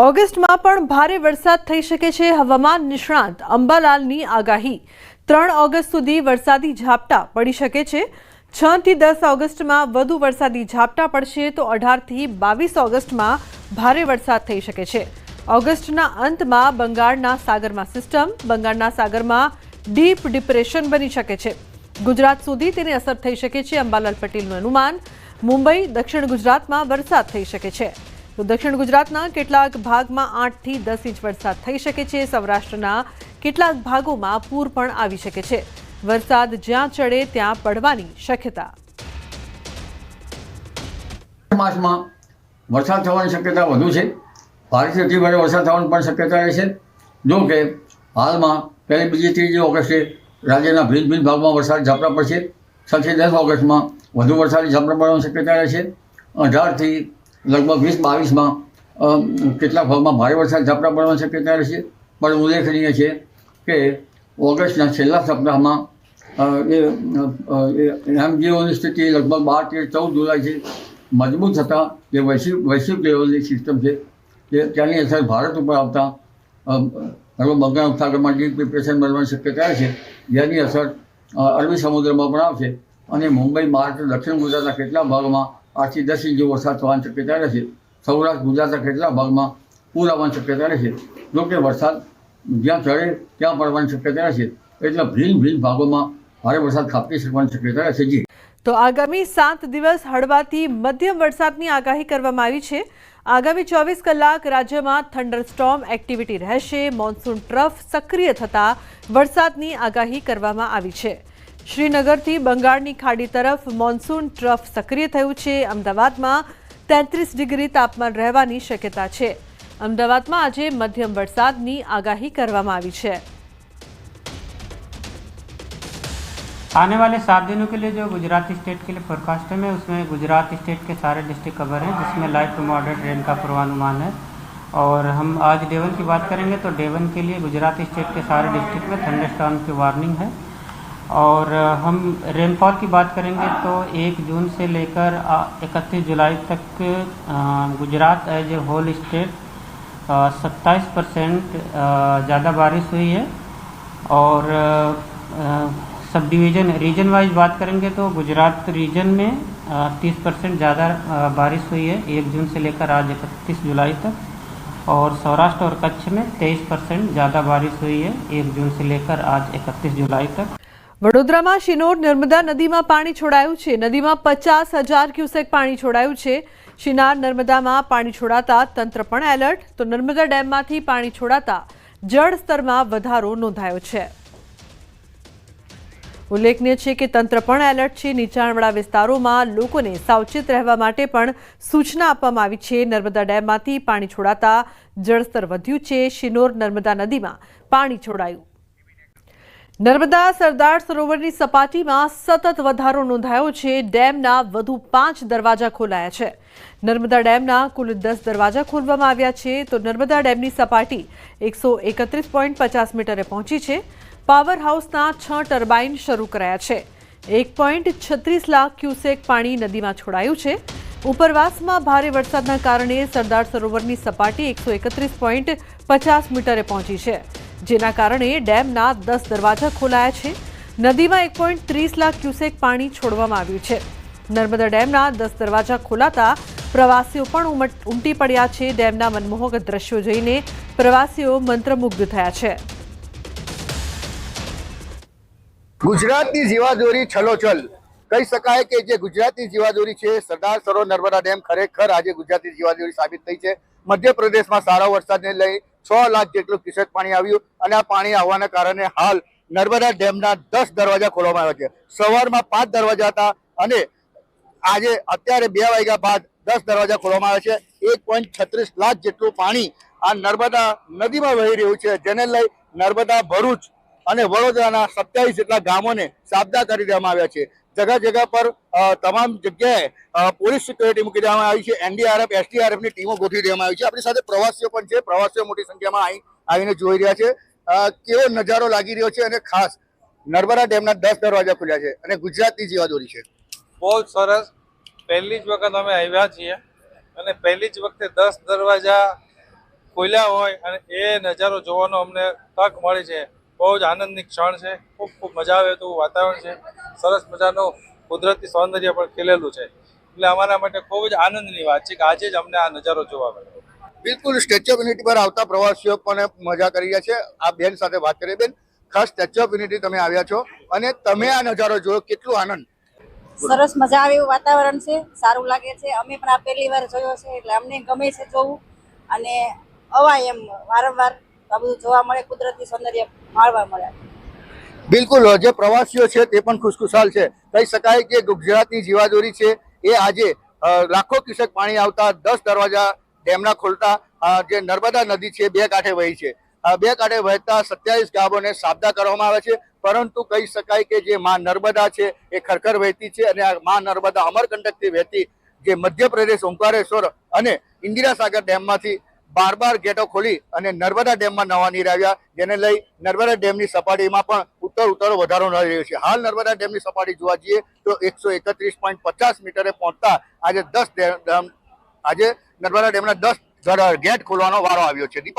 ઓગસ્ટમાં પણ ભારે વરસાદ થઈ શકે છે. હવામાન નિષ્ણાંત અંબાલાલની આગાહી. ત્રણ ઓગસ્ટ સુધી વરસાદી ઝાપટા પડી શકે છે. છ થી દસ ઓગસ્ટમાં વધુ વરસાદી ઝાપટા પડશે તો અઢારથી બાવીસ ઓગસ્ટમાં ભારે વરસાદ થઈ શકે છે. ઓગસ્ટના અંતમાં બંગાળના સાગરમાં સિસ્ટમ, બંગાળના સાગરમાં ડીપ ડિપ્રેશન બની શકે છે. ગુજરાત સુધી તેની અસર થઈ શકે છે. અંબાલાલ પટેલનું અનુમાન. મુંબઈ, દક્ષિણ ગુજરાતમાં વરસાદ થઈ શકે છે. તો દક્ષિણ ગુજરાતના કેટલાક ભાગમાં આઠથી દસ ઇંચ વરસાદ થઈ શકે છે. સૌરાષ્ટ્રના કેટલાક ભાગોમાં પૂર પણ આવી શકે છે. વરસાદ જ્યાં ચડે ત્યાં પડવાની શક્યતા. માસમાં વરસાદ થવાની શક્યતા વધુ છે. ભારેથી અતિ વરસાદ થવાની પણ શક્યતા રહેશે જો કે હાલમાં પહેલી બીજી ત્રીજી ઓગસ્ટે રાજ્યના ભિન્ન ભિન્ન ભાગમાં વરસાદ ઝાપટા પડશે. છથી દસ ઓગસ્ટમાં વધુ વરસાદી ઝાપટા પડવાની શક્યતા રહેશે અઢારથી લગભગ વીસ, બાવીસમાં કેટલા ભાગમાં ભારે વરસાદ ઝાપટા પડવાની શક્યતા રહેશે પણ ઉલ્લેખનીય છે કે ઓગસ્ટના છેલ્લા સપ્તાહમાં એ એમજીઓની સ્થિતિ લગભગ બાર તેર, ચૌદ જુલાઈ છે. મજબૂત થતાં જે વૈશ્વિક વૈશ્વિક લેવલની સિસ્ટમ છે તે ત્યાંની અસર ભારત ઉપર આવતા હવે બંગાળ ઉપસાગરમાં ડીપ ડિપ્રેશન બનવાની શક્યતા છે. જેની અસર અરબી સમુદ્રમાં પણ આવશે. અને મુંબઈ, મહારાષ્ટ્ર, દક્ષિણ ગુજરાતના કેટલાક ભાગમાં આઠથી દસ ઇંચ જેવો વરસાદ થવાની શક્યતા રહેશે સૌરાષ્ટ્ર ગુજરાતના કેટલાક ભાગમાં પૂર આવવાની શક્યતા રહેશે જોકે વરસાદ જ્યાં ચડે ત્યાં પડવાની શક્યતા રહેશે એટલે ભિન્ન ભિન્ન ભાગોમાં ભારે વરસાદ ખાપકી શકવાની શક્યતા રહેશે જી. તો આગામી સાત દિવસ હળવાથી મધ્યમ વરસાદની આગાહી કરવામાં આવી છે. આગામી ચોવીસ કલાક રાજ્યમાં થંડરસ્ટોર્મ એક્ટિવિટી રહેશે. મોન્સૂન ટ્રફ સક્રિય થતા વરસાદની આગાહી કરવામાં આવી છે. શ્રીનગરથી બંગાળની ખાડી તરફ મોન્સૂન ટ્રફ સક્રિય થયું છે અમદાવાદમાં તેત્રીસ ડિગ્રી તાપમાન રહેવાની શક્યતા છે અમદાવાદમાં આજે મધ્યમ વરસાદની આગાહી કરવામાં આવી છે आने वाले सात दिनों के लिए जो गुजरात स्टेट के लिए फोरकास्ट है उसमें गुजरात स्टेट के सारे डिस्ट्रिक्ट कवर हैं जिसमें लाइट टू मॉडरेट रेन का पूर्वानुमान है और हम आज डेवन की बात करेंगे तो डेवन के लिए गुजरात स्टेट के सारे डिस्ट्रिक्ट में थंडरस्टॉर्म की वार्निंग है और हम रेनफॉल की बात करेंगे तो एक जून से लेकर इकतीस जुलाई तक Gujarat as a whole state सत्ताईस परसेंट ज़्यादा बारिश हुई है। और सब डिवीज़न रीजन वाइज बात करेंगे तो गुजरात रीजन में तीस परसेंट ज़्यादा बारिश हुई है, एक जून से लेकर आज इकतीस जुलाई तक। और सौराष्ट्र और कच्छ में तेईस परसेंट ज़्यादा बारिश हुई है, एक जून से लेकर आज इकतीस जुलाई तक। વડોદરામાં શિનોર નર્મદા નદીમાં પાણી છોડાયું છે. નદીમાં પચાસ હજાર ક્યુસેક પાણી છોડાયું છે. શિનાર નર્મદામાં પાણી છોડાતા તંત્ર પણ એલર્ટ. તો નર્મદા ડેમમાંથી પાણી છોડાતા જળ સ્તરમાં વધારો નોંધાયો છે. ઉલ્લેખનીય છે કે તંત્ર પણ એલર્ટ છે. નીચાણવાળા વિસ્તારોમાં લોકોને સાવચેત રહેવા માટે પણ સૂચના આપવામાં આવી છે. નર્મદા ડેમમાંથી પાણી છોડાતા જળસ્તર વધ્યું છે. શિનોર નર્મદા નદીમાં પાણી છોડાયું. નર્મદા સરદાર સરોવરની સપાટીમાં સતત વધારો નોંધાયો છે. ડેમના વધુ પાંચ દરવાજા ખોલાયા છે. નર્મદા ડેમના કુલ દસ દરવાજા ખોલવામાં આવ્યા છે. તો નર્મદા ડેમની સપાટી એકસો એકત્રીસ પોઈન્ટ પચાસ મીટરે પહોંચી છે. પાવર હાઉસના છ ટર્બાઇન શરૂ કરાયા છે. એક પોઈન્ટ છત્રીસ લાખ ક્યુસેક પાણી નદીમાં છોડાયું છે. ઉપરવાસમાં ભારે વરસાદના કારણે સરદાર સરોવરની સપાટી એકસો એકત્રીસ પોઈન્ટ પચાસ મીટરે પહોંચી છે. જેના કારણે ડેમના દસ દરવાજા ખોલાયા છે. નદીમાં એક પોઈન્ટ ત્રીસ લાખ ક્યુસેક પાણી છોડવામાં આવ્યું છે. નર્મદા ડેમના દસ દરવાજા ખોલાતા પ્રવાસીઓ પણ ઉમટ પડ્યા છે. ડેમના મનમોહક દ્રશ્યો જોઈને પ્રવાસીઓ મંત્રમુગ્ધ થયા છે. ગુજરાતની જીવાદોરી છલોછલ. કહી શકાય કે જે ગુજરાતની જીવાદોરી છે, સરદાર સરોવર નર્મદા ડેમ ખરેખર આજે ગુજરાતની જીવાદોરી સાબિત થઈ છે. મધ્યપ્રદેશમાં સારા વરસાદને લઈ છ લાખ જેટલું ક્યુસેક પાણી આવ્યું અને આ પાણી આવવાના કારણે હાલ નર્મદા ડેમના દસ દરવાજા ખોલવામાં આવ્યા છે. સવારમાં પાંચ દરવાજા હતા અને આજે અત્યારે બે વાગ્યા બાદ દસ દરવાજા ખોલવામાં આવ્યા છે. એક પોઈન્ટ છત્રીસ લાખ જેટલું પાણી આ નર્મદા નદીમાં વહી રહ્યું છે, જેને લઈ નર્મદા ભરૂચ અને વડોદરાના સત્યાવીસ જેટલા ગામોને સાબદા કરી દેવામાં આવ્યા છે. જગા જગા પર તમામ જગ્યાએ પોલીસ સિક્યોરિટી મૂકી દેવામાં આવી છે. એનડીઆરએફ એસડીઆરએફની ટીમો ગોઠવી દેવામાં આવી છે. આપણી સાથે પ્રવાસીઓ પણ છે. પ્રવાસીઓ મોટી સંખ્યામાં અહીં આવીને જોઈ રહ્યા છે. કેવો નજારો લાગી રહ્યો છે અને ખાસ નર્મદા ડેમના દસ દરવાજા ખુલ્યા છે અને ગુજરાતની જીવાદોરી છે. બહુ સરસ. પહેલી જ વખત અમે આવ્યા છીએ અને પહેલી જ વખતે દસ દરવાજા ખોલ્યા હોય અને એ નજારો જોવાનો અમને તક મળી છે. બહુ જ આનંદની ક્ષણ છે. ખૂબ ખૂબ મજા આવે તેવું વાતાવરણ છે. સરસ મજાનું કુદરતી સૌંદર્ય પણ ખીલેલું છે. એટલે અમારા માટે ખૂબ જ આનંદની વાત છે કે આજે જ અમને આ નજારો જોવા મળ્યો. બિલકુલ સ્ટેચ્યુ ઓફ યુનિટી પર આવતા પ્રવાસીઓ પણ મજા કરી રહ્યા છે. આ બેન સાથે વાત કરીએ બેન. ખાસ સ્ટેચ્યુ ઓફ યુનિટી તમે આવ્યા છો અને તમે આ નજારો જોયો કેટલું આનંદ? સરસ મજા આવે એવું વાતાવરણ છે સારું લાગે છે. અમે પણ આ પહેલી વાર જોયો છે એટલે અમને ગમે છે જોવું. અને અવાય એમ વારંવાર આ બધું જોવા મળે કુદરતી સૌંદર્ય માણવા મળે. બિલકુલ જે પ્રવાસીઓ છે તે પણ ખુશખુશાલ છે. કહી શકાય કે ગુજરાતની જીવાદોરી છે એ આજે લાખો ક્યુસેક પાણી આવતા દસ દરવાજા ડેમના ખોલતા જે નર્મદા નદી છે બે કાંઠે વહી છે. બે કાંઠે વહેતા સત્યાવીસ ગામોને સાબદા કરવામાં આવે છે. પરંતુ કહી શકાય કે જે માં નર્મદા છે એ ખરખર વહેતી છે અને આ માં નર્મદા અમરકંટકથી વહેતી જે મધ્યપ્રદેશ, ઓંકારેશ્વર અને ઇન્દિરા સાગર ડેમમાંથી બાર બાર ગેટો ખોલી અને નર્મદા ડેમમાં નવા નીર આવ્યા, જેને લઈ નર્મદા ડેમની સપાટીમાં પણ ઉત્તર ઉત્તર વધારો થઈ રહ્યો છે. હાલ નર્મદા ડેમની સપાટી જોવા જઈએ તો એકસો એકત્રીસ પોઈન્ટ પચાસ મીટરે પહોંચતા આજે દસ આજે નર્મદા ડેમના દસ ગેટ ખોલવાનો વારો આવ્યો છે. દીપક